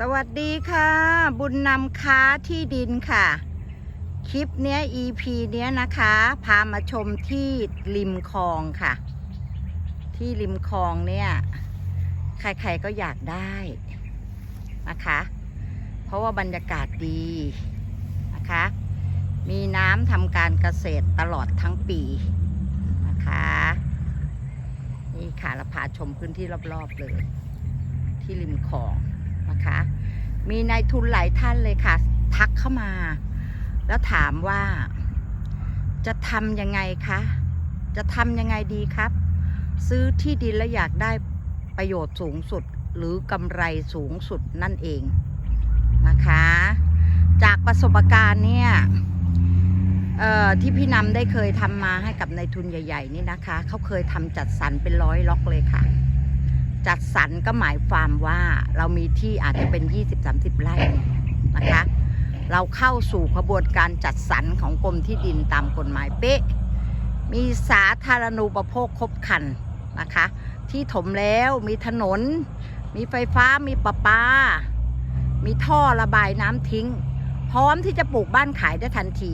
สวัสดีค่ะ บุญนำค้าที่ดินค่ะ คลิปเนี้ย EP เนี้ยนะคะ พามาชมที่ริมคลองค่ะ ที่ริมคลองเนี่ย ใครๆก็อยากได้นะคะ เพราะว่าบรรยากาศดีนะคะ มีน้ำทำการเกษตรตลอดทั้งปีนะคะ นี่ค่ะเราพาชมพื้นที่รอบๆเลย ที่ริมคลอง นะคะ มีนายทุนหลายท่านเลยค่ะ ทักเข้ามา แล้วถามว่า จะทำยังไงคะ จะทำยังไงดีครับ ซื้อที่ดินแล้วอยากได้ประโยชน์สูงสุดหรือกำไรสูงสุดนั่นเองนะคะ จากประสบการณ์เนี่ยที่พี่นำได้เคยทำมาให้กับนายทุนใหญ่ ๆ นี่นะคะ เขาเคยทำจัดสรรเป็นร้อยล็อกเลยค่ะ จัดสรรก็หมายความว่าเรามีที่อาจจะเป็น 20-30 ไร่นะคะ เราเข้าสู่ขบวนการจัดสรรของกรมที่ดินตามกฎหมายเป๊ะ มีสาธารณูปโภคครบครันนะคะ ที่ถมแล้วมีถนน มีไฟฟ้ามีประปา มีท่อระบายน้ำทิ้ง พร้อมที่จะปลูกบ้านขายได้ทันที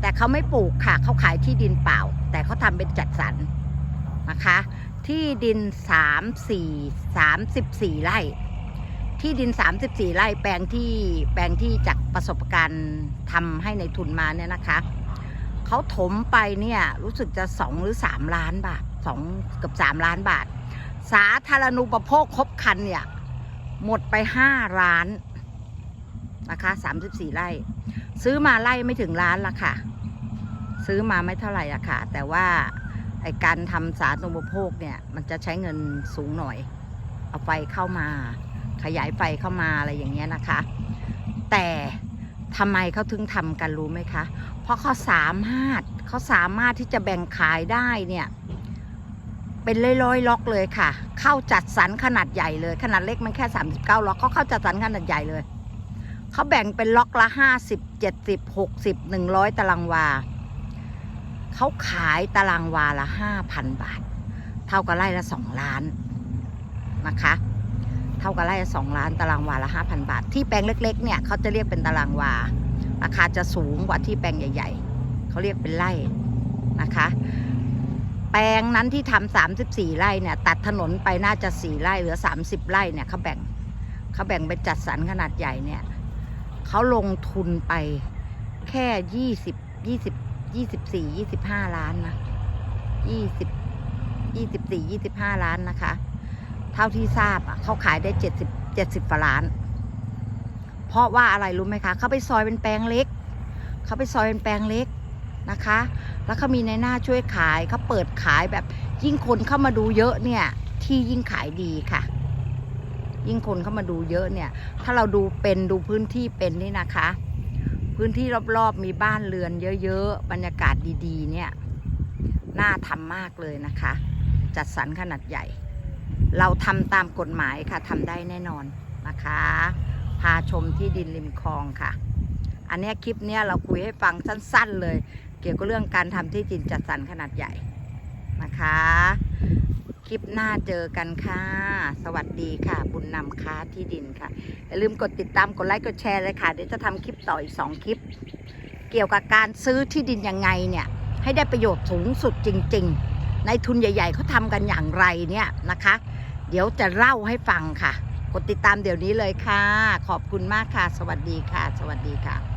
แต่เขาไม่ปลูกค่ะเขาขายที่ดินเปล่า แต่เขาทำเป็นจัดสรรนะคะ ที่ดิน3 4 34ไร่ ที่ดิน34ไร่แปลงที่แปลงที่จากประสบการณ์ทำให้ในทุนมาเนี่ยนะคะเขาถมไปเนี่ยรู้สึกจะ2หรือ3ล้านบาท2เกือบ3ล้านบาท สาธารณูปโภคครบคันเนี่ยหมดไป5ล้านนะคะ34ไร่ ซื้อมาไร่ไม่ถึงล้านละค่ะ ซื้อมาไม่เท่าไหร่อะค่ะ แต่ว่า ไอการทำสาธารณูปโภคเนี่ย มันจะใช้เงินสูงหน่อย เอาไฟเข้ามา ขยายไฟเข้ามาอะไรอย่างเงี้ยนะคะ แต่ทำไมเขาถึงทำกันรู้ไหมคะ เพราะเขาสามารถเขาสามารถที่จะแบ่งขายได้เนี่ย เป็นร้อยๆล็อกเลยค่ะ เข้าจัดสรรขนาดใหญ่เลย ขนาดเล็กมันแค่ 39 ล็อกเขาเข้าจัดสรรขนาดใหญ่เลยเขาแบ่งเป็นล็อกละ 50 70 60 100 ตารางวา เขาขายตารางวาละ5,000บาท เท่ากับไร่ละ2ล้านนะคะ เท่ากับไร่ละ2ล้านตารางวาละ5,000บาท ที่แปลงเล็ก ๆ เนี่ยเขาจะเรียกเป็นตารางวา ราคาจะสูงกว่าที่แปลงใหญ่ ๆเขาเรียกเป็นไร่นะคะ แปลงนั้นที่ทำสามสิบสี่ไร่เนี่ยตัดถนนไปน่าจะสี่ไร่เหลือสามสิบไร่เนี่ยเขาแบ่งเขาแบ่งเป็นจัดสรรขนาดใหญ่เนี่ยเขาลงทุนไปแค่ยี่สิบยี่สิบ ยี่สิบสี่ยี่สิบห้าล้านนะยี่สิบยี่สิบสี่ยี่สิบห้าล้านนะคะ เท่าที่ทราบอะเขาขายได้เจ็ดสิบเจ็ดสิบล้าน เพราะว่าอะไรรู้ไหมคะเขาไปซอยเป็นแปลงเล็กเขาไปซอยเป็นแปลงเล็กนะคะ แล้วเขามีในหน้าช่วยขายเขาเปิดขายแบบยิ่งคนเข้ามาดูเยอะเนี่ยที่ยิ่งขายดีค่ะ ยิ่งคนเข้ามาดูเยอะเนี่ย ถ้าเราดูเป็นดูพื้นที่เป็นนี่นะคะ พื้นที่รอบๆมีบ้านเรือนเยอะๆ บรรยากาศดีๆ เนี่ย น่าทำมากเลยนะคะ จัดสรรขนาดใหญ่ เราทำตามกฎหมายค่ะทำได้แน่นอนนะคะ พาชมที่ดินริมคลองค่ะ อันนี้คลิปเนี้ยเราคุยให้ฟังสั้นๆเลย เกี่ยวกับเรื่องการทำที่ดินจัดสรรขนาดใหญ่ นะคะ คลิปหน้าเจอกันค่ะ สวัสดีค่ะ บุญนำค้าที่ดินค่ะ อย่าลืมกดติดตาม กดไลค์ กดแชร์เลยค่ะ เดี๋ยวจะทำคลิปต่ออีก2คลิป เกี่ยวกับการซื้อที่ดินยังไงเนี่ย ให้ได้ประโยชน์สูงสุดจริง ๆ ในทุนใหญ่ ๆเขาทำกันอย่างไรเนี่ยนะคะ เดี๋ยวจะเล่าให้ฟังค่ะ กดติดตามเดี๋ยวนี้เลยค่ะ ขอบคุณมากค่ะ สวัสดีค่ะ สวัสดีค่ะ